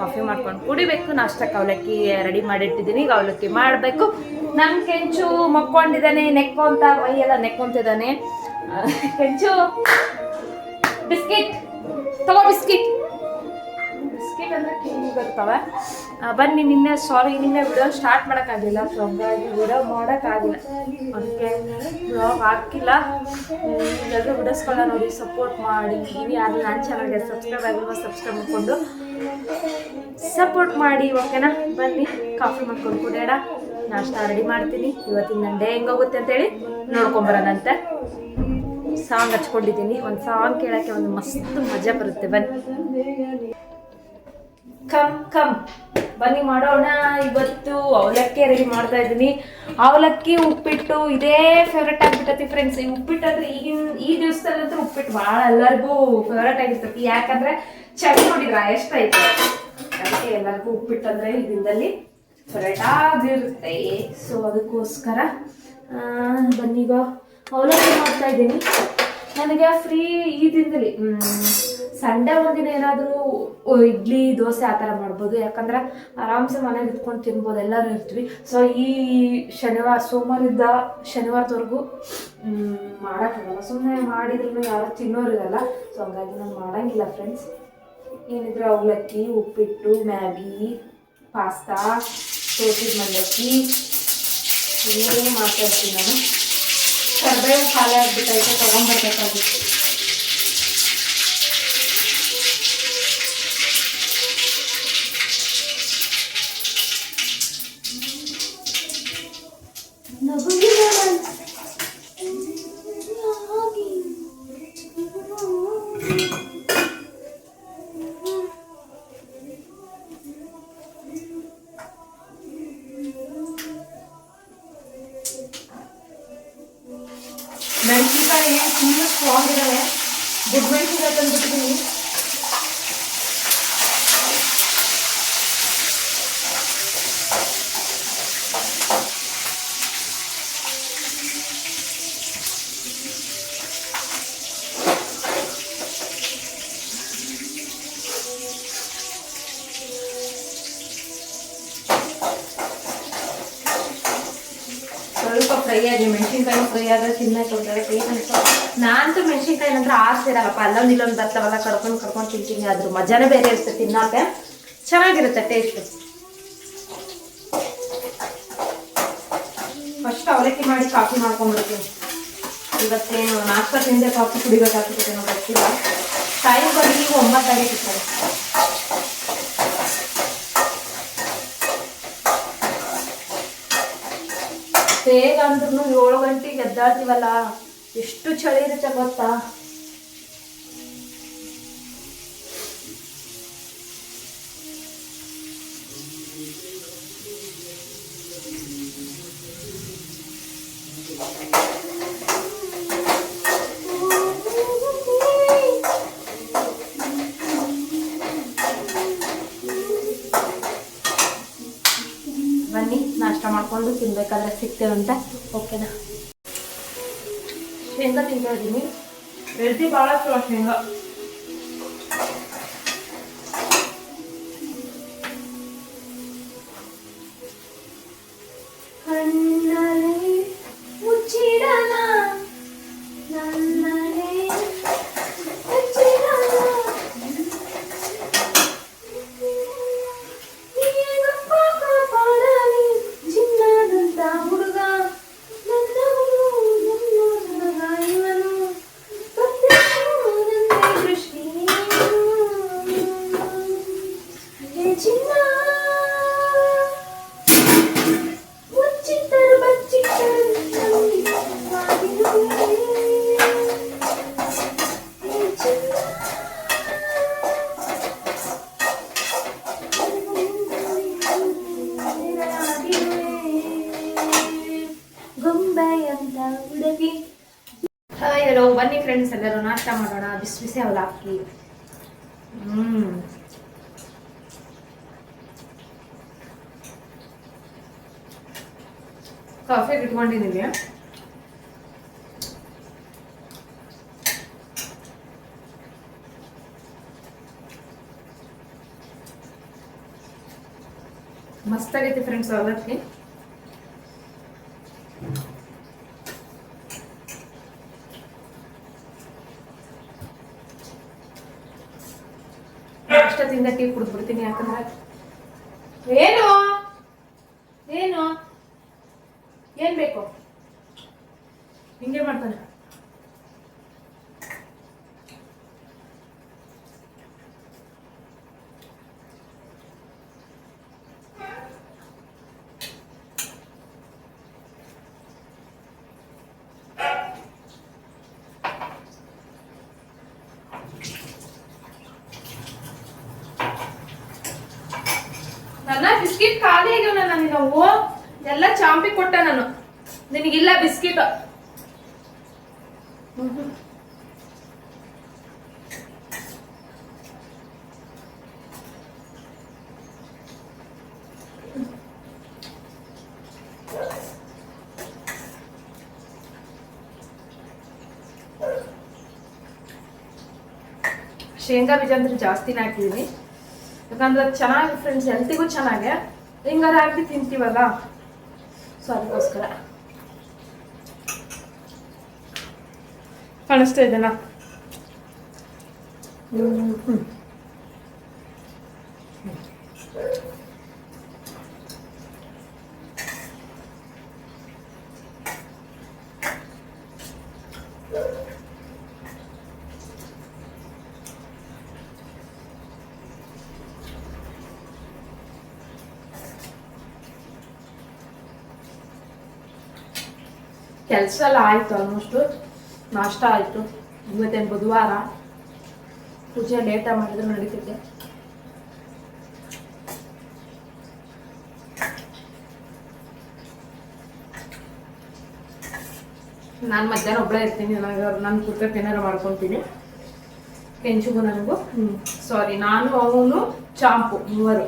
Coffee ಮಾಡ್ಕೊಂಡು ಕುಡಿಬೇಕು. ನಾಷ್ಟಕ್ಕೆ ಅವಲಕ್ಕಿ ರೆಡಿ ಮಾಡಿಟ್ಟಿದ್ದೀನಿ. ಈಗ ಅವಲಕ್ಕಿ ಮಾಡಬೇಕು. ನಮ್ಮ ಕೆಂಚು ಮಕ್ಕೊಂಡಿದ್ದಾನೆ, ನೆಕ್ಕೊಂತ ಮೈಯೆಲ್ಲ ನೆಕ್ಕೊಂತಿದ್ದಾನೆ. ಕೆಂಚು, ಬಿಸ್ಕಿಟ್, ತಗೋ ಬಿಸ್ಕಿಟ್. ಬಿಸ್ಕಿಟ್ ಅಂದರೆ ಕಿವಿ ಬರ್ತವೆ. ಬನ್ನಿ ನಿನ್ನೆ ಸಾರಿ ನಿನ್ನೆ ವಿಡಿಯೋ ಸ್ಟಾರ್ಟ್ ಮಾಡೋಕ್ಕಾಗಲಿಲ್ಲ. ಸೊ ಹಂಗಾಗಿ ವಿಡಿಯೋ ಮಾಡೋಕ್ಕಾಗಿಲ್ಲ ಅದಕ್ಕೆ ಬ್ಲಾಗ್ ಹಾಕಿಲ್ಲ. ಎಲ್ಲರೂ ವಿಡಿಯೋಸ್ಗಳನ್ನ ನೋಡಿ ಸಪೋರ್ಟ್ ಮಾಡಿ. ನೀವು ಯಾರು ನಾನು ಚಾನಲ್ಗೆ ಸಬ್ಸ್ಕ್ರೈಬ್ ಆಗಿರುವ ಸಬ್ಸ್ಕ್ರೈಬ್ ಮಾಡಿಕೊಂಡು. ಸಪೋರ್ಟ್ ಮಾಡಿ ಓಕೆನಾ? ಬನ್ನಿ ಕಾಫಿ ಮಾಡ್ಕೊಂಡು ಕುಡಿಯೋಣ ನಾಷ್ಟ ರೆಡಿ ಮಾಡ್ತೀನಿ. ಇವತ್ತಿನ ನನ್ನ ಡೇ ಹೆಂಗೋಗುತ್ತೆ ಅಂತೇಳಿ ನೋಡ್ಕೊಂಬರೋಣಂತೆ ಸಾಂಗ್ ಹಚ್ಕೊಂಡಿದ್ದೀನಿ. ಒಂದು ಸಾಂಗ್ ಕೇಳೋಕ್ಕೆ ಒಂದು ಮಸ್ತ್ ಮಜಾ ಬರುತ್ತೆ. ಬನ್ನಿ. ಕಮ್ ಕಮ್ ಬನ್ನಿ ಮಾಡೋಣ. ಇವತ್ತು ಅವಲಕ್ಕಿ ರೆಡಿ ಮಾಡ್ತಾ ಇದ್ದೀನಿ. ಅವಲಕ್ಕಿ, ಉಪ್ಪಿಟ್ಟು, ಇದೇ ಫೇವ್ರೆಟ್ ಆಗಿಬಿಟ್ಟತಿ ಫ್ರೆಂಡ್ಸ್ ಈ ಉಪ್ಪಿಟ್ಟು ಅಂದ್ರೆ ಈಗಿನ ಈ ದಿವಸದಲ್ಲಂತೂ ಉಪ್ಪಿಟ್ಟು ಭಾಳ ಎಲ್ಲರಿಗೂ ಫೇವ್ರೆಟ್ ಆಗಿರ್ತೈತಿ. ಯಾಕಂದ್ರೆ ಚಳಿ ನೋಡಿದ್ರ? ಎಷ್ಟೈತೆ ಅದಕ್ಕೆ ಎಲ್ಲರಿಗೂ ಉಪ್ಪಿಟ್ಟು ಅಂದ್ರೆ ಈ ದಿನದಲ್ಲಿ ಫೇವ್ರೆಟ್ ಆಗಿರುತ್ತೆ. ಸೊ ಅದಕ್ಕೋಸ್ಕರ ಬನ್ನಿಗೋ ಅವಲಕ್ಕಿ ಮಾಡ್ತಾ ಇದ್ದೀನಿ. ನನಗೆ ಫ್ರೀ ಈ ದಿನದಲ್ಲಿ ಸಂಡೇ ಒಂದಿನ ಏನಾದರೂ ಇಡ್ಲಿ, ದೋಸೆ ಆ ಥರ ಮಾಡ್ಬೋದು. ಯಾಕಂದ್ರೆ ಆರಾಮ್ಸೆ ಮನೇಲಿ ಇಟ್ಕೊಂಡು ತಿನ್ಬೋದು, ಎಲ್ಲರೂ ಇರ್ತೀವಿ. ಸೊ ಈ ಶನಿವಾರ, ಸೋಮವಾರದಿಂದ ಶನಿವಾರದವರೆಗೂ ಮಾಡೋಕ್ಕಾಗಲ್ಲ. ಸುಮ್ಮನೆ ಮಾಡಿದ್ರು ಯಾರು ತಿನ್ನೋರಿರಲ್ಲ. ಸೊ ಹಂಗಾಗಿ ನಾನು ಮಾಡೋಂಗಿಲ್ಲ ಫ್ರೆಂಡ್ಸ್ ಏನಿದ್ರೆ ಅವಲಕ್ಕಿ, ಉಪ್ಪಿಟ್ಟು, ಮ್ಯಾಗಿ, ಪಾಸ್ತಾ ಸೋಸಿದ ಮಂಡಕ್ಕಿ, ಇನ್ನೇನು ಮಾಡ್ತಾ ಇರ್ತೀನಿ ನಾನು. ಕರ್ಬೇವು ಖಾಲಿ ಆಗ್ಬಿಟ್ಟೈತೆ ತೊಗೊಂಬರ್ಬೇಕಾಗಿತ್ತು ಆರ್ಸಿರಲ್ಲಪ್ಪ ಅಲ್ಲೊಂದು ಇಲ್ಲೊಂದು ಬರ್ತಾವಲ್ಲ ಕಡ್ಕೊಂಡು ಕಡ್ಕೊಂಡು ತಿಂತೀನಿ. ಅದ್ರ ಮಜಾನೇ ಬೇರೆ ಇರುತ್ತೆ ತಿನ್ನಕ್ಕೆ. ಚೆನ್ನಾಗಿರುತ್ತೆ ಟೇಸ್ಟ್ ಫಸ್ಟ್ ಅವಲಕ್ಕಿ ಮಾಡಿ ಕಾಫಿ ಮಾಡ್ಕೊಂಡ್ಬಿಡ್ತೀನಿ. ಇವತ್ತೇನು ನಾಷ್ಟ ತಿಂದೆ, ಕಾಫಿ ಕುಡಿಬೇಕಾಗ್ತದೆ ಏನೋ ಗೊತ್ತಿಲ್ಲ. ಟೈಮ್ ಬರೀ ಈಗ ಒಂಬತ್ತಾಗೈತೆ ಬೇಗ ಅಂದ್ರೂ ಏಳು ಗಂಟೆಗೆ ಎದ್ದಾಡ್ತೀವಲ್ಲ ಎಷ್ಟು ಚಳಿ ಇರುತ್ತೆ ಗೊತ್ತಾ? ತಿನ್ಬೇಕಾದ್ರೆ ಸಿಗ್ತೇವಂತ ಓಕೆನಾ ಶೇಂಗಾ ತಿಂತಾ ಇದ್ದೀನಿ ರೆಡ್ಡಿ ಭಾಳ ಚಲೋ ಶೇಂಗಾ ಕಣ್ಣಲ್ಲಿ ಮಾಡೋಣ ಬಿಸಿ ಬಿಸಿ ಅವಲಕ್ಕಿ ಹ್ಮ್ ಕಾಫಿ ಇಟ್ಕೊಂಡಿದ್ದೀವಿ ಮಸ್ತಾಗೈತಿ ಫ್ರೆಂಡ್ಸ್ ಅವಲಕ್ಕಿ ಅಷ್ಟೊತ್ತಿಂದ ಟೀ ಕುಡಿದ್ಬಿಡ್ತೀನಿ ಯಾಕಂದ್ರೆ ಏನು ಏನು ಏನ್ ಬೇಕು ಹಿಂಗೆ ಮಾಡ್ತಾನೆ ನನ್ನ ಬಿಸ್ಕಿಟ್ ಖಾಲಿ ಆಗ್ಯಾವ ನನಗೆ ನಾವು ಎಲ್ಲ ಚಾಂಪಿ ಕೊಟ್ಟೆ ನಾನು. ನಿನಗಿಲ್ಲ ಬಿಸ್ಕಿಟ್. ಶೇಂಗಾ ಬೀಜ ಅಂದ್ರೆ ಜಾಸ್ತಿನೇ ಹಾಕಿದೀನಿ. ಯಾಕಂದ್ರೆ ಚೆನ್ನಾಗಿ ಫ್ರೆಂಡ್ಸ್ ಹೆಲ್ತಿಗೂ ಚೆನ್ನಾಗೆ ಹಿಂಗಾರ ಹಾಕಿ ತಿಂತೀವಲ್ಲ? ಸೊ ಅದಕ್ಕೋಸ್ಕರ. ಕಾಣಿಸ್ತಾ ಇದೆನಾ? ಹ್ಮ್ ಕೆಲಸ ಎಲ್ಲ ಆಯ್ತು ಆಲ್ಮೋಸ್ಟ್ ನಾಷ್ಟ ಆಯಿತು. ಇವತ್ತೇನು ಬುಧವಾರ. ಪೂಜೆ ಲೇಟಾಗಿ ಮಾಡಿದ್ರು ನಡೀತಿದ್ದೆ ನಾನು ಮಧ್ಯಾಹ್ನ ಒಬ್ಬಳೇ ಇರ್ತೀನಿ. ನನಗೆ ನನ್ನ ಕುರ್ತಕ್ಕೆ ಏನಾರು ಮಾಡ್ಕೊತೀನಿ. ಕೆಂಚುಗೂ ನನಗೂ. ಸಾರಿ ನಾನು ಅವನು ಚಾಂಪು ಮೂವರು.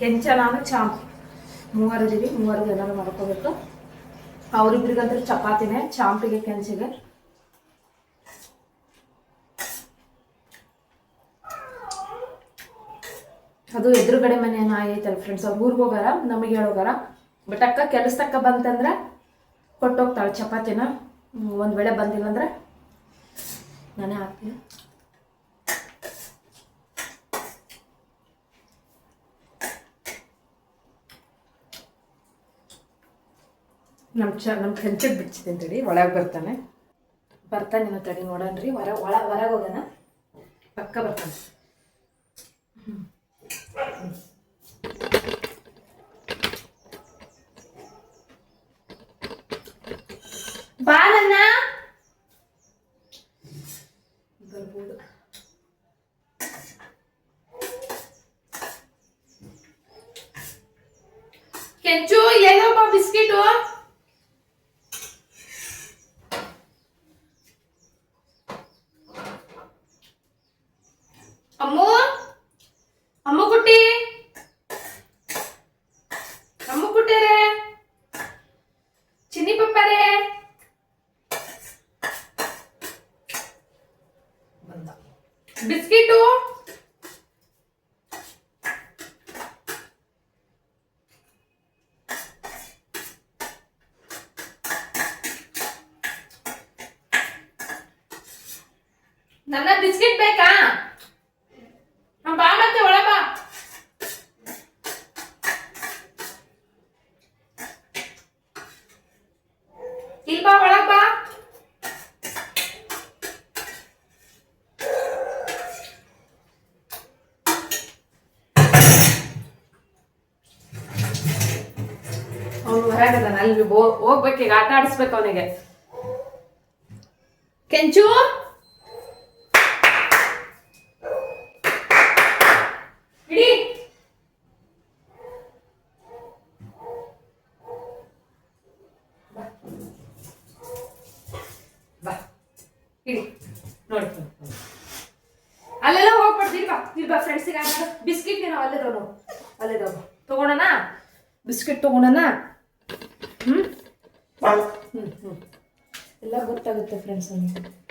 ಕೆಂಚ ನಾನು ಚಾಂಪು. ಮೂವರು ಇದ್ದೀವಿ ಮೂವರು ಏನಾರು ಮಾಡ್ಕೋಬೇಕು. ಅವರಿಬ್ರಿಗಂತೂ ಚಪಾತಿನೇ, ಚಾಂಪಿಗೆ ಕೆಂಚಿಗೆ. ಅದು ಎದುರುಗಡೆ ಮನೆ ನಾಯಿ ಐತಲ್ಲ ಫ್ರೆಂಡ್ಸ್ ಅವ್ರು ಊರಿಗೆ ಹೋಗಾರ, ನಮಗೆ ಹೇಳೋಗಾರ. ಬಟ್ ಅಕ್ಕ ಕೆಲಸ ತಕ್ಕ ಬಂತಂದ್ರೆ ಕೊಟ್ಟೋಗ್ತಾಳೆ ಚಪಾತಿನ. ಒಂದ್ ವೇಳೆ ಬಂದಿಲ್ಲ ಅಂದ್ರೆ ನಾನೇ ಹಾಕ್ತೀನಿ. ನಮ್ಮ ಚ ನಮ್ಮ ಕಂಚಕ್ಕೆ ಬಿಡ್ಸಿದ್ದೀನಿ ತಡಿ, ಒಳಗೆ ಬರ್ತಾನೆ. ಬರ್ತಾನೆ ನೀವು ತಡಿ ನೋಡೋಣ್ರಿ ಹೊರ, ಒಳ, ಹೊರಗೆ ಹೋಗೋಣ. ಪಕ್ಕ ಬರ್ತಾನೆ. ಬಾ ನನ್ನ ಬರ್ಬೋದು ಕೆಂಚು ಎಲ್ಲೋಪ ಬಿಸ್ಕಿಟು ಅಮ್ಮು ಅಮ್ಮು ಕುಟ್ಟಿ ಅಮ್ಮು ಕುಟ್ಟೇರೆ ಚಿನ್ನಿ ಪಪ್ಪರೇ ಬಂದ ಬಿಸ್ಕಿಟು ನನ್ನ ಬಿಸ್ಕಿಟ್ ಬೇಕಾ ಹಾ, ಬಾ ಮತ್ತೆ ಒಳ ಬಾ ಇಲ್ಲಿ ಬಾ ಒಳಗ್ ಬಾ ಅವನು ಹೊರಗದಾನ ಈಗ ಆಟ ಆಡಿಸ್ಬೇಕು ಅವನಿಗೆ. ಕೆಂಚು? そ。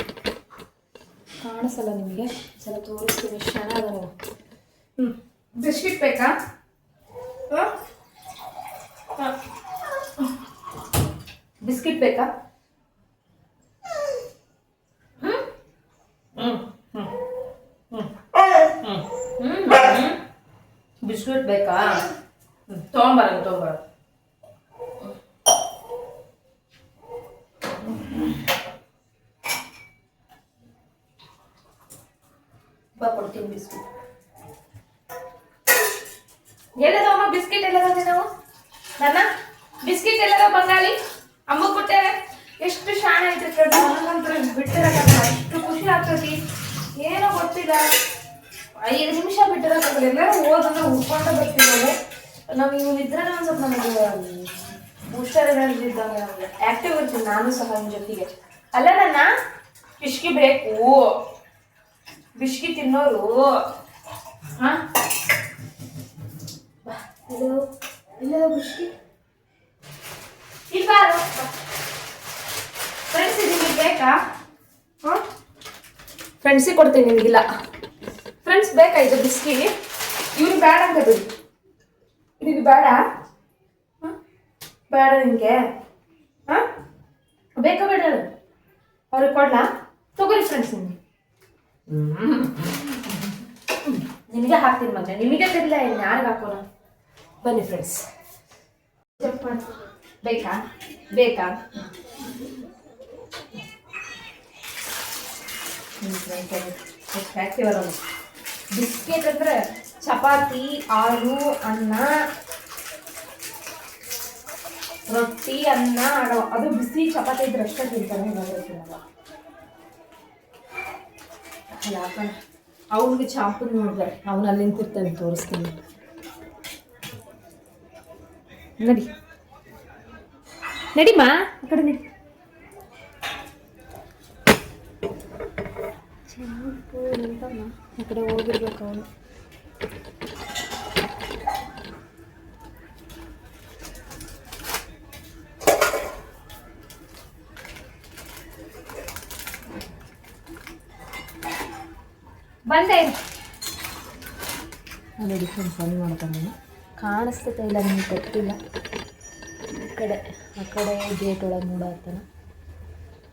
ನನ್ನ ಬಿಸ್ಕಿಟ್ ಎಲ್ಲದ ಬಂಗಾಳಿ? ಅಮ್ಮ ಕೊಟ್ಟರೆ ಎಷ್ಟು ಶಾಣೆ ಐತೆ ಕಡೆ ನನಗಂತೂ ಎಷ್ಟು ಖುಷಿ ಆಗ್ತೈತಿ. ಏನೋ ಗೊತ್ತಿಲ್ಲ. ಐದು ನಿಮಿಷ ಬಿಟ್ಟಿರಕಲ್ಲ ಎಲ್ಲರೂ ಓದಂದ್ರೆ ಉಳ್ಕೊಂಡ ಬರ್ತೀವಿ ನಾವು ಇವ್ ಇದ್ರೆ ಒಂದು ಸ್ವಲ್ಪ ನಮಗೆ ಬೂಸ್ಟರ್ ಎನರ್ಜಿ ಇದ್ದಂಗೆ ನಮಗೆ. ಆ್ಯಕ್ಟಿವ್ ಇರ್ತೀನಿ ನಾನು ಸಹ ನಿಮ್ಮ ಜೊತೆಗೆ. ಅಲ್ಲ ನನ್ನ ಬಿಸ್ಕಿ ಬೇಕು. ಬಿಸ್ಕಿ ತಿನ್ನೋರು. ಹಾ? ಇಲ್ಲ ಬಿಸ್ಕಿ ಇಲ್ಲ ಫ್ರೆಂಡ್ಸ್ ನಿಮಗೆ ಬೇಕಾ? ಹಾಂ? ಫ್ರೆಂಡ್ಸಿಗೆ ಕೊಡ್ತೀನಿ ನಿಮಗಿಲ್ಲ. ಫ್ರೆಂಡ್ಸ್ ಬೇಕಾ ಇದು ಬಿಸ್ಕಿ ಇವ್ರಿಗೆ ಬೇಡ ಅಂತ ಬಿಡಿ ಬೇಡ? ಹಾಂ? ಬೇಡ ನಿಮಗೆ? ಹಾಂ? ಬೇಕಾ ಬೇಡ? ಅವ್ರಿಗೆ ಕೊಡಲಾ? ತಗೋರಿ ಫ್ರೆಂಡ್ಸ್ ನಿಮಗೆ. ನಿಮಗೆ ಹಾಕ್ತೀನಿ ಮಗ ನಿಮಗೆ ತಿರ್ಲ ಇನ್ನು ಯಾರಿಗೆ ಹಾಕೋಣ? ಬನ್ನಿ ಫ್ರೆಂಡ್ಸ್ ಬೇಕಾ? ಬೇಕಾ? ಬಿಸ್ಕೆಟ್ ಅಂದ್ರೆ ಚಪಾತಿ ಹಾಲು ಅನ್ನ, ರೊಟ್ಟಿ, ಅನ್ನ ಅಡೋ ಅದು ಬಿಸಿ ಚಪಾತಿ ಇದ್ರೆ ಅಷ್ಟೇ ತಿಂತಾರೆ ಇನ್ನೊಂದ್ರೆ ತಿನ್ನಲ್ಲ ಯಾಕಣ ಅವನಿಗೆ ಚಾಂಪನ್ ನೋಡ್ತಾರೆ ಅವನು ಅಲ್ಲಿ ನಿಂತಿರ್ತಾನೆ ತೋರಿಸ್ತೀನಿ. ನಡಿ. ನಡಿಮಾ? ಆ ಕಡೆ ನಡಿ. ಆ ಕಡೆ ಹೋಗಿರ್ಬೇಕು ಅವನು ಬಂದೆ ನೋಡಿ ಸಣ್ಣ ಮಾಡ್ತಾನೆ ಕಾಣಿಸ್ತೈತೆ ಇಲ್ಲ ನಿಮಗೆ ಗೊತ್ತಿಲ್ಲ. ಈ ಕಡೆ ಆ ಕಡೆ ಗೇಟ್ ಒಳಗೆ ನೋಡತ್ತಾನ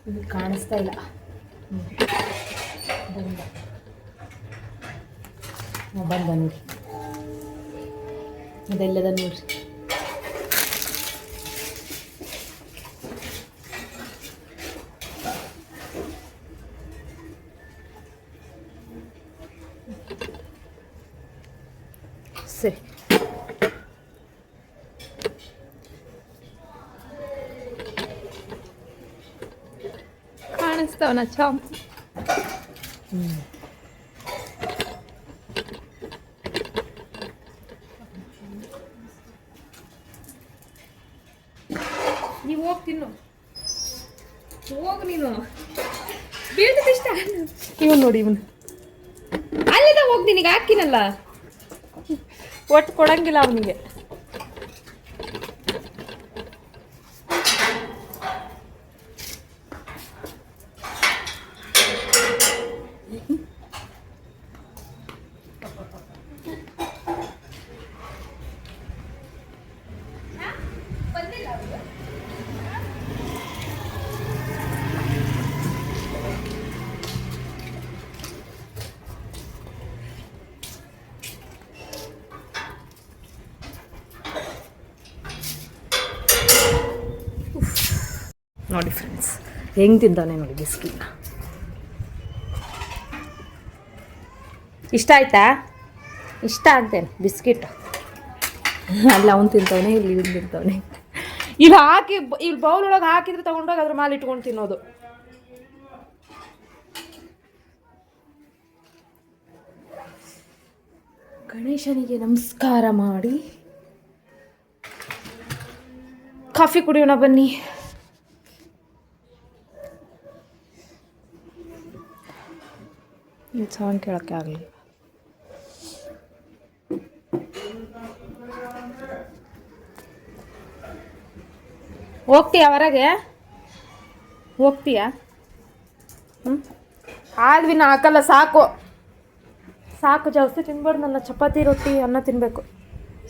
ನಿಮಗೆ ಕಾಣಿಸ್ತಾ ಇಲ್ಲ. ಬಂದ. ಹ್ಮ್, ಬಂದ ನೋಡಿ ಅದೆಲ್ಲದ ನೋಡ್ರಿ ಸರಿ ಕಾಣಿಸ್ತಾವನ ಚಾಮ್ ನೀವು ಹೋಗಿ ತಿನ್ನು. ಹೋಗು ನೀನು. ಬೀಳ್ತದೆ ಇಷ್ಟ? ಇವನ್ ನೋಡಿ ಇವನು. ಅಲ್ಲಿಂದ ಹೋಗಿ ನಿನಗೆ ಹಾಕಿನಲ್ಲ ಒಟ್ಟು ಕೊಡಂಗಿಲ್ಲ ಅವನಿಗೆ. ನೋಡಿ ಫ್ರೆಂಡ್ಸ್ ಹೆಂಗ್ ತಿಂತಾನೆ ನೋಡಿ ಬಿಸ್ಕಿಟ್ನ ಇಷ್ಟ ಆಯ್ತಾ? ಇಷ್ಟ ಆಗ್ತೇನೆ, ಬಿಸ್ಕಿಟ್. ಅಲ್ಲಿ, ಅವ್ನು ತಿಂತವನೆ, ಇಲ್ಲಿ ಇವ್ನು ತಿಂತವನೆ. ಇಲ್ಲಿ ಹಾಕಿ ಇಲ್ಲಿ ಬೌಲ್ ಒಳಗೆ ಹಾಕಿದ್ರೆ ತಗೊಂಡೋಗಿ ಅದ್ರ ಮೇಲೆ ಇಟ್ಕೊಂಡು ತಿನ್ನೋದು. ಗಣೇಶನಿಗೆ ನಮಸ್ಕಾರ ಮಾಡಿ. ಕಾಫಿ ಕುಡಿಯೋಣ ಬನ್ನಿ. ಸಾಂಗ್ ಕೇಳೋಕ್ಕೆ ಆಗಲಿ ಹೋಗ್ತೀಯಾ ಹೊರಗೆ? ಹೋಗ್ತೀಯಾ? ಹ್ಞೂ ಆದ್ವಿ ನಾ ಹಾಕಲ್ಲ, ಸಾಕು. ಸಾಕು, ಜಾಸ್ತಿ ತಿನ್ಬಾರ್ದು ನನ್ನ ಚಪಾತಿ, ರೊಟ್ಟಿ, ಅನ್ನ ತಿನ್ನಬೇಕು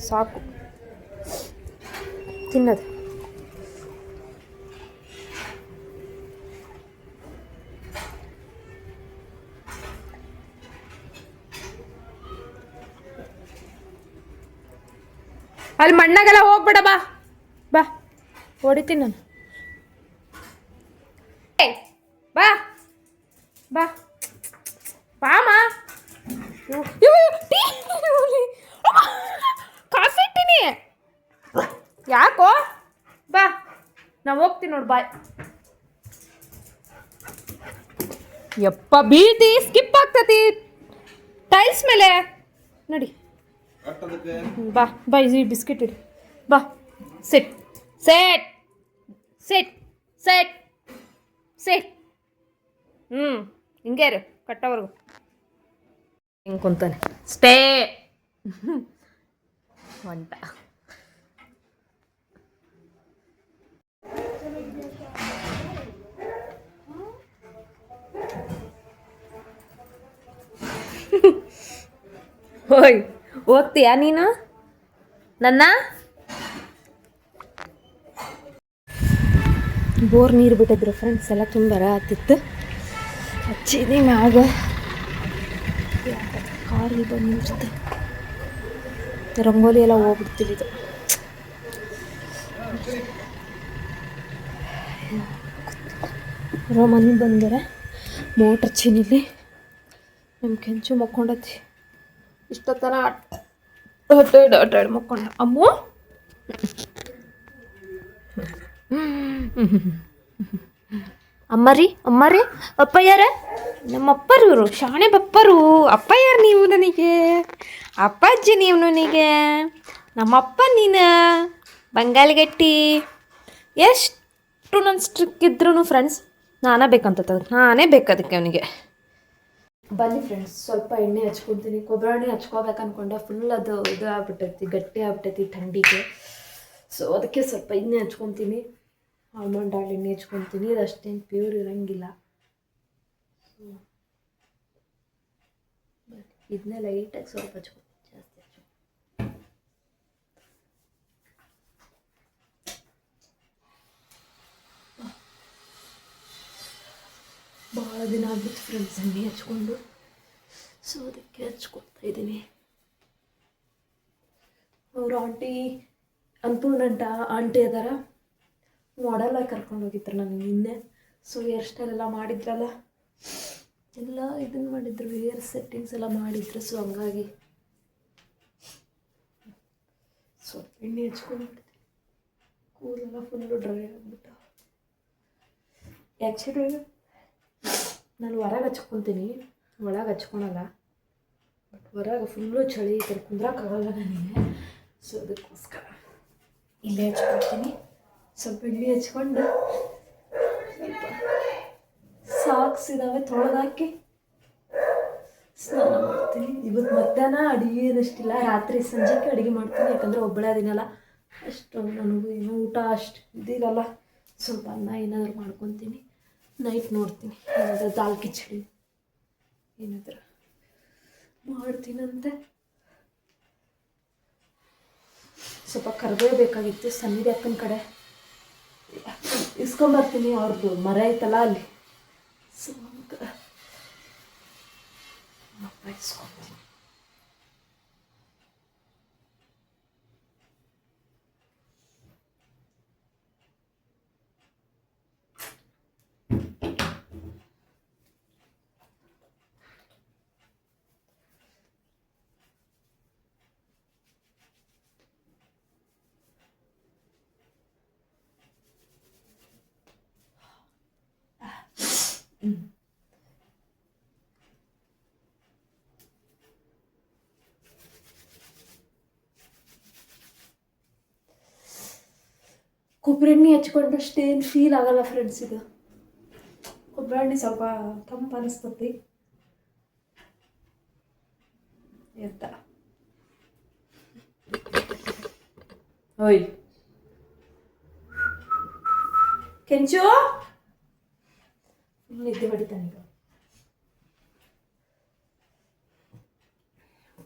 ಸಾಕು. ತಿನ್ನೋದು. ಅಲ್ಲಿ ಮಣ್ಣಾಗೆಲ್ಲ ಹೋಗ್ಬೇಡ ಬಾ. ಬಾ. ಹೊಡಿತೀನಿ ನಾನು. ಬಾ. ಬಾ. ಬಾಮ ಕಾಫಿ ಇಟ್ಟಿನಿ. ಯಾಕೋ? ಬಾ. ನಾ ಹೋಗ್ತೀನಿ ನೋಡು, ಬಾಯ್. ಯಪ್ಪ ಬೀಳ್ತಿ ಸ್ಕಿಪ್ ಆಗ್ತತಿ. ಟೈಲ್ಸ್ ಮೇಲೆ. ನಡಿ. ಬಾ ಬಾ, ಈ ಬಿಸ್ಕೆಟ್ ಇಡು. ಬಾ set set set set set ಹ್ಞೂ ಹಿಂಗೆ ರೀ ಕಟ್ಟೋವರೆಗೂ. ಹಿಂಗೆ ಕುಂತಾನೆ. ಸ್ಟೇ ಹೊಂಟ ಹೋಯ್ ಹೋಗ್ತೀಯಾ ನೀನು? ನನ್ನ? ಬೋರ್ ನೀರು ಬಿಟ್ಟಿದ್ರು ಫ್ರೆಂಡ್ಸ್ ಎಲ್ಲ ತುಂಬ ಆತಿತ್ತು ಹಚ್ಚಿದೆ ಮ್ಯಾಗ ಕಾರಲ್ಲಿ ಬಂದು ನಿಲ್ಸುತ್ತೆ ರಂಗೋಲಿ ಎಲ್ಲ ಹೋಗ್ಬಿಡ್ತೀವಿ ಇದು. ರೋ ಮನೆ ಬಂದರೆ. ಮೋಟ್ರ್ ಚೀನಿಲಿ. ನಮ್ಮ ಕೆಂಚು ಮಕ್ಕೊಂಡತಿ. ಇಷ್ಟೊತ್ತನ ಅಡ್ಡಾಡಿ ಮಕ್ಕೊಂಡ ಅಮ್ಮು? ಅಮ್ಮರಿ ಅಮ್ಮರಿ, ಅಪ್ಪಯ್ಯಾರ? ನಮ್ಮ ಅಪ್ಪರು ಶಾಣೆ ಬಪ್ಪರು. ಅಪ್ಪಯ್ಯಾರ ನೀವು ನನಗೆ, ಅಪ್ಪಾಜಿ ನೀವು ನನಗೆ. ನಮ್ಮಪ್ಪ ನೀನು, ಬಂಗಾಲಗಟ್ಟಿ. ಎಷ್ಟು ನನ್ನ ಸ್ಟ್ರಿಕ್ ಇದ್ರೂ ಫ್ರೆಂಡ್ಸ್ ನಾನೇ ಬೇಕಂತ ನಾನೇ ಬೇಕದಕ್ಕೆ ಅವನಿಗೆ. ಬನ್ನಿ ಫ್ರೆಂಡ್ಸ್ ಸ್ವಲ್ಪ ಎಣ್ಣೆ ಹಚ್ಕೊತೀನಿ. ಕೊಬ್ಬರಿ ಎಣ್ಣೆ ಹಚ್ಕೋಬೇಕು ಅನ್ಕೊಂಡೆ. ಫುಲ್ ಅದು ಇದು ಆಗ್ಬಿಟ್ಟೈತಿ, ಗಟ್ಟಿ ಆಗ್ಬಿಟ್ಟೈತಿ ಥಂಡಿಗೆ. ಸೊ ಅದಕ್ಕೆ ಸ್ವಲ್ಪ ಎಣ್ಣೆ ಹಚ್ಕೊತೀನಿ. ಆಲ್ಮಂಡ್ ಆಯಿಲ್ ಎಣ್ಣೆ ಹಚ್ಕೊತೀನಿ. ಇದು ಅಷ್ಟೇನು ಪ್ಯೂರ್ ಇರೋಂಗಿಲ್ಲ ಇದನ್ನೇ ಲೈಟಾಗಿ ಸ್ವಲ್ಪ ಹಚ್ಕೊತೀನಿ ಜಾಸ್ತಿ ಹಚ್ಕೊ ಭಾಳ ದಿನ ಆಗಿತ್ತು ಫ್ರೆಂಡ್ಸ್ ಎಣ್ಣೆ ಹಚ್ಕೊಂಡು. ಸೊ ಅದಕ್ಕೆ ಹಚ್ಕೊಳ್ತಾ ಇದ್ದೀನಿ. ಅವ್ರ ಆಂಟಿ ಅನ್ನಪೂರ್ಣಂಟ ಆಂಟಿ ಅದಾರ. ಮಾಡೆಲ್ಲ ಕರ್ಕೊಂಡು ಹೋಗಿದ್ರು ನನಗೆ ನಿನ್ನೆ. ಸೊ ಹೇರ್ ಸ್ಟೈಲ್ ಮಾಡಿದ್ರಲ್ಲ? ಎಲ್ಲ ಇದನ್ನು ಮಾಡಿದ್ರು ಹೇರ್ ಸೆಟ್ಟಿಂಗ್ಸ್ ಎಲ್ಲ ಮಾಡಿದ್ರು ಸೊ ಹಂಗಾಗಿ. ಸ್ವಲ್ಪ ಎಣ್ಣೆ ಹಚ್ಕೊಂಡ್ಬಿಟ್ಟಿದೆ ಕೂದಲೆಲ್ಲ ಫುಲ್ಲು ಡ್ರೈ ಆಗ್ಬಿಟ್ಟು. ಆ್ಯಕ್ಚುಲಿ ನಾನು ಹೊರಗೆ ಹಚ್ಕೊತೀನಿ. ಒಳಗೆ ಹಚ್ಕೊಳಲ್ಲ. ಬಟ್ ಹೊರಗೆ ಫುಲ್ಲು ಚಳಿ ಈ ಥರ ಕುಂದ್ರಕ್ಕಾಗಲ್ಲ ನನಗೆ. ಸೊ ಅದಕ್ಕೋಸ್ಕರ ಇಲ್ಲೇ ಹಚ್ಕೊಳ್ತೀನಿ ಸ್ವಲ್ಪ ಎಣ್ಣೆ ಹಚ್ಕೊಂಡು ಸ್ವಲ್ಪ ಸಾಕ್ಸ್ ಇದ್ದಾವೆ ತೊಳೆದಾಕಿ ಸ್ನಾನ ಮಾಡ್ತೀನಿ. ಇವತ್ತು ಮಧ್ಯಾಹ್ನ ಅಡುಗೆ ಏನಷ್ಟಿಲ್ಲ ರಾತ್ರಿ ಸಂಜೆಗೆ ಅಡುಗೆ ಮಾಡ್ತೀನಿ. ಯಾಕಂದರೆ ಒಬ್ಬಳೇ ಅದಿನಲ್ಲ ಅಷ್ಟು ನನಗೂ ಏನೋ ಊಟ ಅಷ್ಟು ಇದಿರಲ್ಲ. ಸ್ವಲ್ಪ ಅನ್ನ ಏನಾದರೂ ಮಾಡ್ಕೊತೀನಿ. ನೈಟ್ ನೋಡ್ತೀನಿ. ಏನಾದರೂ ದಾಲ್ ಕಿಚಡಿ. ಏನಾದರೂ ಮಾಡ್ತೀನಂತೆ. ಸ್ವಲ್ಪ ಕರ್ಬೇವು ಬೇಕಾಗಿತ್ತು. ಸನ್ನಿಧಿ ಅಕ್ಕನ ಕಡೆ ಇಸ್ಕೊಂಬರ್ತೀನಿ ಅವ್ರದ್ದು ಮರ ಐತಲ್ಲ ಅಲ್ಲಿ. ಸೊ ಇಸ್ಕೊಂತೀನಿ ಕೊಬ್ಬರಿ ಎಣ್ಣೆ ಹಚ್ಕೊಂಡಷ್ಟೇನು ಫೀಲ್ ಆಗಲ್ಲ ಫ್ರೆಂಡ್ಸ್ ಇದು ಕೊಬ್ಬರಿ ಎಣ್ಣೆ ಸ್ವಲ್ಪ ತಂಪು ಅನಿಸ್ತತಿ ಎತ್ತ ಓಯ್. ಕೆಂಚು? ನಿದ್ದೆ ನಿದ್ದೆ ಈಗ.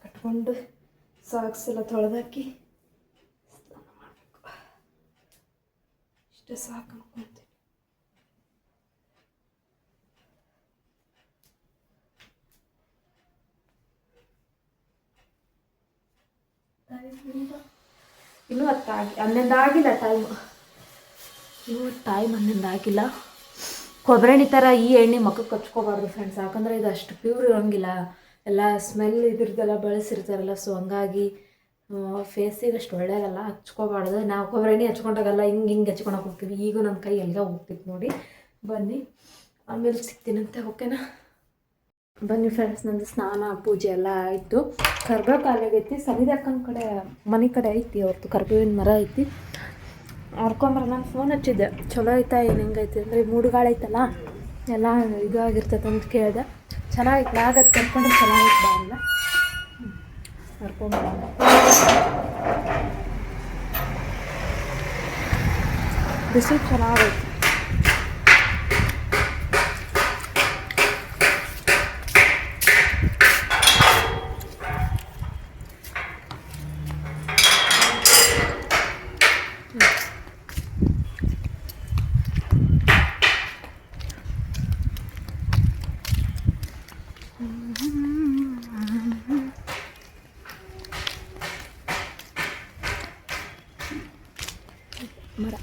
ಕಟ್ಕೊಂಡು ಸಾಕ್ಸ್ ಎಲ್ಲ ತೊಳೆದಾಕಿ ಸ್ನಾನ ಮಾಡಬೇಕು ಇಷ್ಟೇ ಸಾಕು ಅನ್ಕೊಂತೀನಿ ಇನ್ನೂ ಹತ್ತಾಗಿ ಹನ್ನೊಂದು ಆಗಿಲ್ಲ ಟೈಮ್ ಇನ್ನೂ ಟೈಮ್ ಹನ್ನೊಂದು ಆಗಿಲ್ಲ ಕೊಬ್ಬರಿ ಥರ ಈ ಎಣ್ಣೆ ಮಕ್ಕಕ್ಕೆ ಹಚ್ಕೋಬಾರ್ದು ಫ್ರೆಂಡ್ಸ್ ಯಾಕಂದರೆ ಇದು ಅಷ್ಟು ಪ್ಯೂರ್ ಇರೋಂಗಿಲ್ಲ ಎಲ್ಲ ಸ್ಮೆಲ್ ಇದ್ರದ್ದೆಲ್ಲ ಬಳಸಿರ್ತಾರಲ್ಲ ಸೊ ಹಂಗಾಗಿ ಫೇಸಿಗೆ ಅಷ್ಟು ಒಳ್ಳೇದಲ್ಲ, ಹಚ್ಕೋಬಾರ್ದು. ನಾವು ಕೊಬ್ಬರಿ ಎಣ್ಣೆ ಹಚ್ಕೊಂಡಾಗಲ್ಲ, ಹಿಂಗೆ ಹಿಂಗೆ ಹಚ್ಕೊಳಕ್ಕೆ ಹೋಗ್ತೀವಿ. ಈಗ ನಮ್ಮ ಕೈ ಎಲ್ಲ ಹೋಗ್ತಿತ್ತು ನೋಡಿ. ಬನ್ನಿ. ಆಮೇಲೆ ಸಿಗ್ತೀನಂತೆ ಓಕೆನಾ? ಬನ್ನಿ ಫ್ರೆಂಡ್ಸ್ ನಂದು ಸ್ನಾನ, ಪೂಜೆ ಎಲ್ಲ ಆಯಿತು. ಕರ್ಬೇವು ಕಾಲಾಗೈತಿ ಸರಿದಕ್ಕನ ಕಡೆ, ಮನೆ ಕಡೆ ಐತಿ ಅವ್ರದ್ದು ಕರ್ಬೇವಿನ ಮರ ಐತಿ. ಅವ್ರ್ಕೊಂಬರ ನಾನು ಫೋನ್ ಹಚ್ಚಿದ್ದೆ. ಚಲೋ ಐತಾ, ಏನು ಹೆಂಗೈತಿ ಅಂದರೆ ಮೂಡುಗಾಳ ಐತಲ್ಲ ಎಲ್ಲ ಇದು ಆಗಿರ್ತೈತೆ ಅಂತ ಕೇಳಿದೆ. ಚೆನ್ನಾಗಿತ್ತು ಆಗತ್ತೆ ಕರ್ಕೊಂಡು ಚೆನ್ನಾಗಿತ್ತು ಬಾ ಅಲ್ಲ ಕರ್ಕೊಂಬರ ಬಿಸಿ ಮರ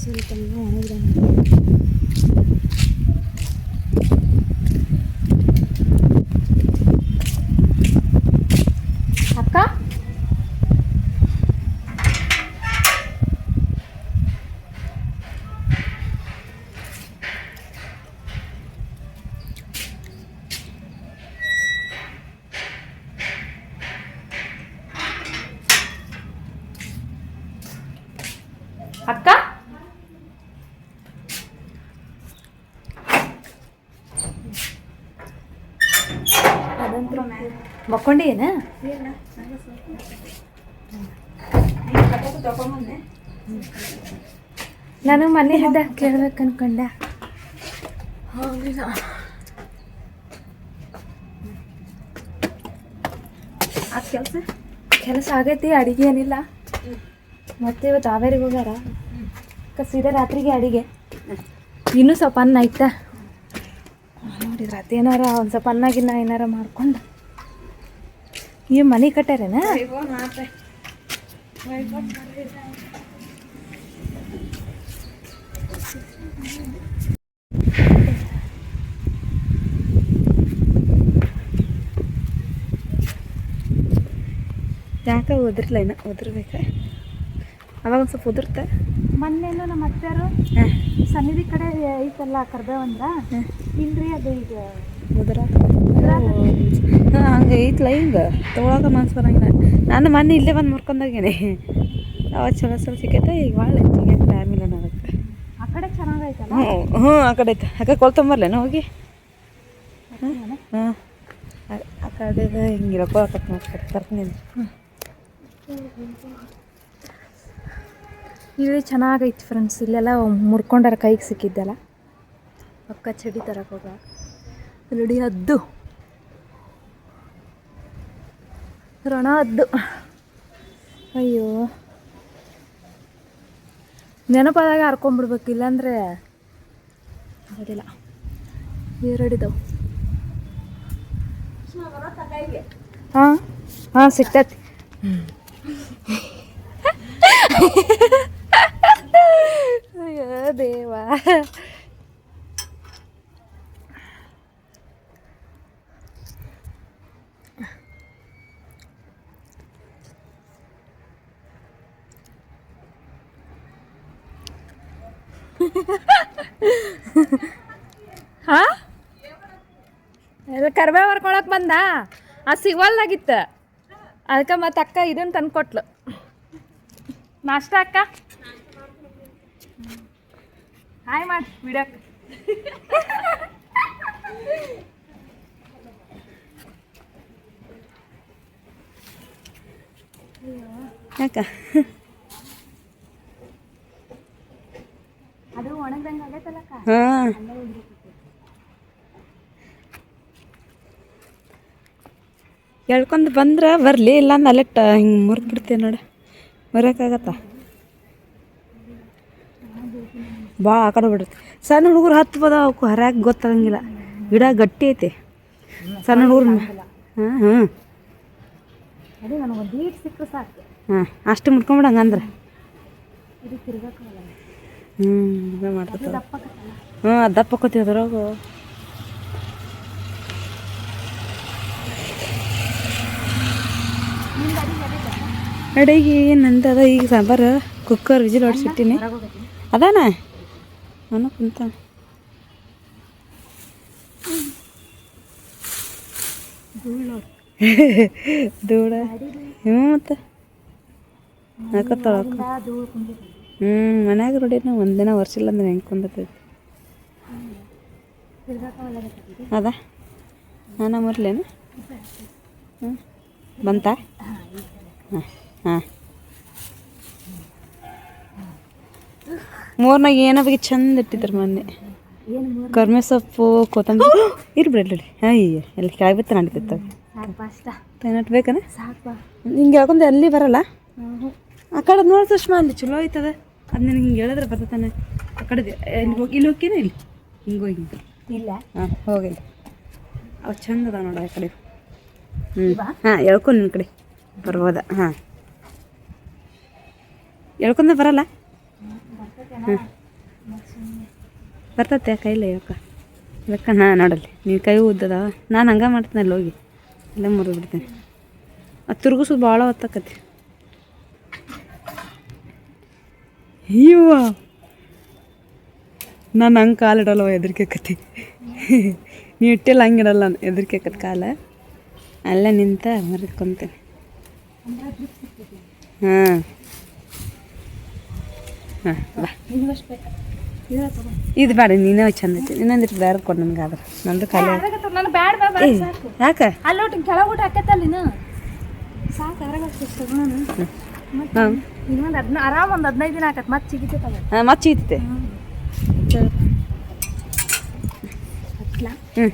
ಸ್ವಲ್ಪ ಒಣಗಿದ ಅಕ್ಕ ಅಕ್ಕ ಅದಂತ್ರ ಮಕ್ಕೊಂಡಿ ಏನ? ನಾನು ಮನೆ ಹದ ಕೇಳ್ಬೇಕು ಅನ್ಕೊಂಡ. ಕೆಲಸ? ಕೆಲಸ ಆಗೈತಿ ಅಡಿಗೆ ಏನಿಲ್ಲ. ಮತ್ತೆ ಇವತ್ತು ಆವೇರಿಗೆ ಹೋಗ್ಯಾರ. ಸೀದಾ ರಾತ್ರಿಗೆ ಅಡಿಗೆ. ಇನ್ನೂ ಸ್ವಲ್ಪ ಅನ್ನ ಐತಾ. ನೋಡಿದ್ರೆ ಅದೇನಾರ ಒಂದು ಸ್ವಲ್ಪ ಅನ್ನಗಿನ್ನ ಏನಾರ ಮಾಡ್ಕೊಂಡು. ಈ ಮನೆ ಕಟ್ಟಾರೇನ? ಯಾಕೆ ಉದ್ರಲ್ಲ ಇನ್ನ? ಉದ್ರಬೇಕ. ಅವಾಗ ಒಂದು ಸ್ವಲ್ಪ ಉದುರ್ತ. ಮೊನ್ನೆನು ನಮ್ಮ ಅತ್ತೆಯವರು ಸನ್ನಿಧಿ ಕಡೆ ಐತಲ್ಲ ಕರ್ದೇವಂದ್ರ ಇಲ್ರಿ ಅದು ಈಗ ಹಂಗೆ ಐತ್ಲ ಹಿಂಗೆ ತೊಗೊಳಕ ಮನ್ಸು ಬರಂಗಿಲ್ಲ. ನಾನು ಮೊನ್ನೆ ಇಲ್ಲೇ ಬಂದು ಮುರ್ಕೊಂಡೋಗೇನೆ. ಅವಾಗ ಚಲೋ ಚಲೋ ಸಿಕ್ಕೈತೆ ಈಗ ಭಾಳ ಸಿಗೈತೆ ಟೈಮ್ ಇಲ್ಲ ಅದಕ್ಕೆ ಆ ಕಡೆ ಚೆನ್ನಾಗೈತೆ ಹ್ಞೂ ಹ್ಞೂ ಆ ಕಡೆ ಐತೆ. ಅಕ್ಕ ಕೊಲ್ತಂಬರ್ಲೇನ ಹೋಗಿ? ಹಾಂ ಆ ಕಡೆ ಹಿಂಗಿರಪ್ಪ ಕೊಳಕತ್ ಮಾಡ್ತಾರೆ ಬರ್ತೀನಿ ಇಲ್ಲಿ. ಚೆನ್ನಾಗೈತೆ ಫ್ರೆಂಡ್ಸ್ ಇಲ್ಲೆಲ್ಲ ಮುರ್ಕೊಂಡಾರ ಕೈಗೆ ಸಿಕ್ಕಿದ್ದೆಲ್ಲ. ಅಕ್ಕ ಚಡಿ ತರಕ್ಕೆ ಹೋಗ ನೋಡಿ ಅದ್ದು. ರಣ ಅದ್ದು. ಅಯ್ಯೋ. ನೆನಪಾದಾಗ ಹರ್ಕೊಂಬಿಡ್ಬೇಕು ಇಲ್ಲಾಂದ್ರೆ ಆಗೋದಿಲ್ಲ. ಹಾ ಹಾಂ ಹಾಂ, ಸಿಗ್ತೈತಿ. ಅಯ್ಯೋ ದೇವಾ ಹಾ ಎಲ್ಲ ಹೊರ್ಕೊಳಕ್ ಬಂದ. ಆ ಸಿಗವಲ್ದಾಗಿತ್ತ ಅದಕ್ಕೆ ಮತ್ತೆ ಅಕ್ಕ ಇದನ್ನ ತಂದು ಕೊಟ್ಲು ನಾಷ್ಟ ಅಕ್ಕ? ಹಾಯ್ ಮಾಡಿ ಬಿಡಕ್ಕ ಅಕ್ಕ. ಅದು ಒಣಗ್ದಂಗೆ ಆಗೈತಲ್ಲಕ್ಕ ಹಾಂ. ಎಳ್ಕೊಂಡು ಬಂದ್ರೆ ಬರಲಿ ಇಲ್ಲ ಅಂದ್ರೆ ಅಲ್ಲೇ ಟ ಹಿಂಗೆ ಮುರಿದು ಬಿಡ್ತೀವಿ ನೋಡಿ. ಮರೆಯೋಕ್ಕಾಗತ್ತ ಭಾಳ ಆ ಕಡೆ ಬಿಡುತ್ತೆ ಸಣ್ಣ ಹುಡುಗರು ಹತ್ತು ಬದ ಅವಕ್ಕೆ ಹರ್ಯಾಕೆ ಗೊತ್ತಾಗಂಗಿಲ್ಲ. ಗಿಡ ಗಟ್ಟಿ ಐತಿ. ಸಣ್ಣ ಹುಡುಗರು ಹಾಂ ಹ್ಞೂ ಹಾಂ ಅಷ್ಟು ಮುಟ್ಕೊಂಬಿಡ ಹಂಗಂದ್ರೆ ಹ್ಞೂ ದಪ್ಪಕ್ಕತ್ತಲ್ಲ ಹ್ಞೂ ಅದು ದಪ್ಪಕ್ಕೋತಿ ಅದ್ರಾಗ. ಅಡಿಗೆ ಏನಂತದ? ಈಗ ಸಾಂಬಾರು ಕುಕ್ಕರ್ ವಿಜಿಲ್ ಹೊಡ್ಸಿಟ್ಟಿನಿ ಅದಾನ? ನಾನು ಕುಂತ. ಧೂಳ. ಹ್ಞೂ ಮತ್ತೆ? ಹಾಕತ್ತಾಳ ಹ್ಞೂ ಮನ್ಯಾಗ ರೂಢಿನ ಒಂದಿನ ವರ್ಷಿಲ್ಲ ಅಂದ್ರೆ ಹೆಂಗೆ ಕುಂದತೈತಿ. ಅದ? ನಾನು ಮರ್ಲೇನು ಹ್ಞೂ ಬಂತಾ? ಹಾಂ. ಹಾಂ. ಮೂರ್ನಾಗ ಏನೋ ಬಗ್ಗೆ ಚಂದ ಇಟ್ಟಿದ್ರು ಮೊನ್ನೆ. ಕರ್ಮೆ ಸೊಪ್ಪು ಕೊತ್ತಂಬರಿ. ಇರ್ಬಿಡ ಬಿಡ್ಲಿ ಅಯ್ಯ ಎಲ್ಲಿ ಕೆಳಗೆ ಬಿತ್ತ ತೈನಟ್ ಬೇಕನ ಹಿಂಗೆ ಹೇಳ್ಕೊಂಡು ಅಲ್ಲಿ ಬರಲ್ಲ? ಆ ಕಡೆ ನೋಡಿ ಸುಷ್ಮಾ ಅಲ್ಲಿ ಚಲೋ ಐತದ. ಅದು ನಿನಗೆ ಹಿಂಗೆ ಹೇಳಿದ್ರೆ ಬರ್ತತಾನೆ ಆ ಕಡೆ ಇಲ್ಲಿ ಹೋಗಿ ಇಲ್ಲಿ ಹೋಗ್ಕೇನೆ ಇಲ್ಲಿ? ಹಿಂಗೆ ಹೋಗಿ ಇಲ್ಲ. ಹಾಂ ಹೋಗಿ ಅವು ಚಂದ ನೋಡ ಆ ಕಡೆ. ಹ್ಞೂ ಹಾಂ ಎಳ್ಕೊಂಡು ನಿನ್ನ ಕಡೆ. ಬರ್ಬೋದ? ಹಾಂ. ಎಳ್ಕೊಂಡ ಬರಲ್ಲ? ಹ್ಞೂ ಬರ್ತತೆ ಕೈಲೇ ಯಾಕ ಯಾಕ ನಾ ನೋಡಲ್ಲಿ. ನೀವು ಕೈ ಉದ್ದದ? ನಾನು ಹಂಗೆ ಮಾಡ್ತೀನಿ ಅಲ್ಲಿ ಹೋಗಿ. ಎಲ್ಲ ಮುರಿದು ಬಿಡ್ತೀನಿ. ಅದು ತಿರುಗಿಸೋದು ಭಾಳ ಹೊತ್ತಕತಿ. ಇವ ನಾನು ಹಂಗೆ ಕಾಲಿಡಲ್ಲವ ಹೆದರಿಕೆ ಕತಿ ನೀವು ಇಟ್ಟಿಲ್ಲ ಹಂಗೆ ಇಡಲ್ಲ ನಾನು ಹೆದರಿಕೆ ಆಕತಿ ಕಾಲ. ಅಲ್ಲೇ ನಿಂತ ಮರಿಕೊಂತೀನಿ ಹಾಂ ಹಾಂ ಬಾ. ಇದು ಬೇಡ ನೀನೇ ಚಂದ ಐತಿ ಇನ್ನೊಂದಿಟ್ಟು ಬೇರೆ ಕೊಡು ನನ್ಗೆ ಆದ್ರೆ. ನಂದು ಖಾಲಿ ಯಾಕೆ? ಹಾಂ. ಆರಾಮ್ ಒಂದು ಹದಿನೈದು ದಿನ ಆಕತ್ ಮತ್ತೆ ಸಿಗಿತೈತಲ್ಲ ಹಾಂ ಐತೆ ಹತ್ಲಾ ಹ್ಞೂ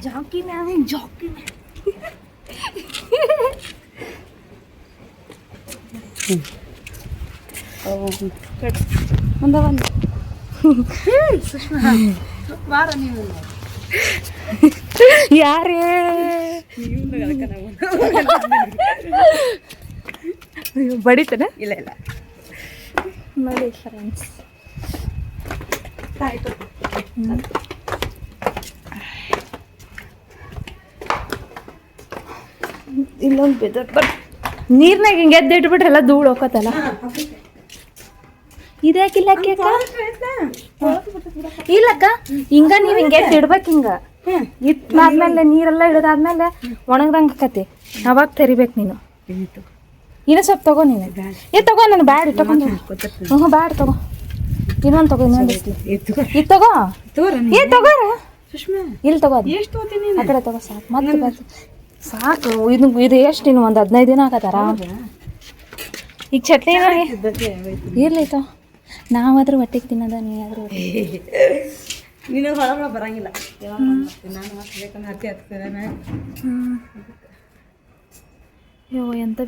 ಜಾಕಿ ಮ್ಯಾಮ್ ಜಾಕಿ ಮುಂದೆ ಬಂದು ಯಾರೇ ಬಡಿತೇನೆ? ಇಲ್ಲ ಇಲ್ಲ. ನೋಡಿ ಫ್ರೆಂಡ್ಸ್ ಇಲ್ಲೊಂದು ಬಿದ್ದ ಬಟ್ ನೀರ್ನಾಗ ಹಿಂಗೆ ಎದ್ದು ಇಟ್ಬಿಟ್ರೆ ಎಲ್ಲ ಧೂಳು ಹೋಗತ್ತಲ್ಲ ಇದ್ಯಾಕಿಲ್ಲ ಇಲ್ಲಕ್ಕ ಹಿಂಗ ನೀವ್ ಹಿಂಗೆ ಇಡ್ಬೇಕ ಹಿಂಗ. ಇಟ್ಟಾದ್ಮೇಲೆ ನೀರೆಲ್ಲ ಇಡದಾದ್ಮೇಲೆ ಒಣಗ್ದಂಗ ಆಕತಿ ಅವಾಗ ತೆರಿಬೇಕು ನೀನು. ಇನ್ನೂ ಸ್ವಲ್ಪ ತಗೋ ನೀನು. ಏ ತಗೋ ನಾನು ಬ್ಯಾಡ್ ತಗೊಂಡು ಹ್ಞೂ ಬ್ಯಾಡ್ ತಗೋ. ಇನ್ನೊಂದು ತಗೋ ಇನ್ನೊಂದು ಇದು ತಗೋ. ಏ ತಗೋ ಇಲ್ಲಿ ತಗೋ ಆ ಕಡೆ ತಗೋ ಸಾಕು. ಮತ್ತೆ ಸಾಕು ಇದು ಇದು ಎಷ್ಟು ಇನ್ನು ಒಂದು ಹದಿನೈದು ದಿನ ಆಗತ್ತಾರ? ಈಗ ಚಟ್ನಿ ಇರ್ಲಿ ತೋ ನಾವಾದ್ರೂ ಹೊಟ್ಟೆಗೆ ತಿನ್ನೋದ ನೀ ಆದ್ರೂ ನೀನು ಹೊಳಗಳ ಬರಂಗಿಲ್ಲ. ನಾನು ಹತ್ತಿ ಅಯ್ಯೋ ಯೋ ಎಂತ